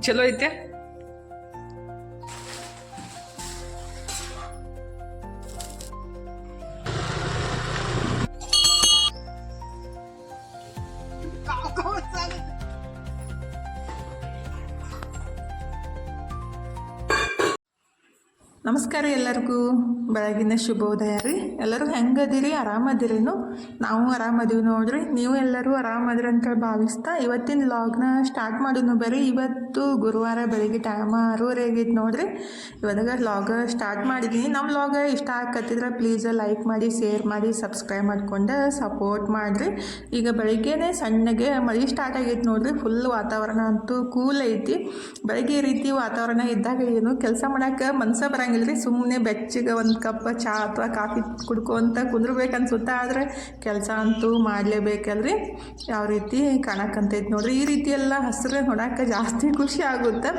ಚಲೋ ಐತೆ? ನಮಸ್ಕಾರ ಎಲ್ಲರಿಗೂ. ಬೆಳಗಿನ ಶುಭೋದಯ ರೀ. ಎಲ್ಲರೂ ಹೆಂಗದಿರಿ? ಆರಾಮದಿರೇನು? ನಾವು ಆರಾಮದೀವಿ ನೋಡ್ರಿ. ನೀವು ಎಲ್ಲರೂ ಆರಾಮದ್ರಿ ಅಂತ ಭಾವಿಸ್ತಾ ಇವತ್ತಿನ ಲಾಗ್ನ ಸ್ಟಾರ್ಟ್ ಮಾಡಿದ್ನು ಬರೀ ಇವತ್ತು ಗುರುವಾರ ಬೆಳಿಗ್ಗೆ ಟೈಮ್ ಆಗೈತೆ ನೋಡ್ರಿ. ಇವಾಗ ಲಾಗ್ ಸ್ಟಾರ್ಟ್ ಮಾಡಿದ್ದೀನಿ ನಮ್ಮ ಲಾಗ ಇಷ್ಟ ಆಗತ್ತಿದ್ರೆ ಪ್ಲೀಸ್ ಲೈಕ್ ಮಾಡಿ ಶೇರ್ ಮಾಡಿ ಸಬ್ಸ್ಕ್ರೈಬ್ ಮಾಡ್ಕೊಂಡು ಸಪೋರ್ಟ್ ಮಾಡಿರಿ. ಈಗ ಬೆಳಿಗ್ಗೆನೇ ಸಣ್ಣಗೆ ಮಳೆ ಸ್ಟಾರ್ಟ್ ಆಗೈತೆ ನೋಡ್ರಿ. ಫುಲ್ ವಾತಾವರಣ ಅಂತೂ ಕೂಲ್ ಐತಿ. ಬೆಳಗ್ಗೆ ರೀತಿ ವಾತಾವರಣ ಇದ್ದಾಗ ಏನು ಕೆಲಸ ಮಾಡೋಕ್ಕೆ ಮನ್ಸ ಬರಂಗಿಲ್ಲ ರೀ ಸುಮ್ಮನೆ ಬೆಚ್ಚಗೆ ಒಂದು ಕಪ್ ಚಹಾ ಅಥವಾ ಕಾಫಿ ಕುಡ್ಕೊಂತ ಕುಂದ್ರಬೇಕನ್ಸುತ್ತೆ. ಆದರೆ ಕೆಲಸ ಅಂತೂ ಮಾಡಲೇಬೇಕಲ್ರಿ? ಯಾವ ರೀತಿ ಕಾಣಕ್ಕಂತೈತೆ ನೋಡ್ರಿ. ಈ ರೀತಿ ಎಲ್ಲ ಹಸಿರು ನೋಡೋಕೆ ಜಾಸ್ತಿ ಖುಷಿ ಆಗುತ್ತೆ.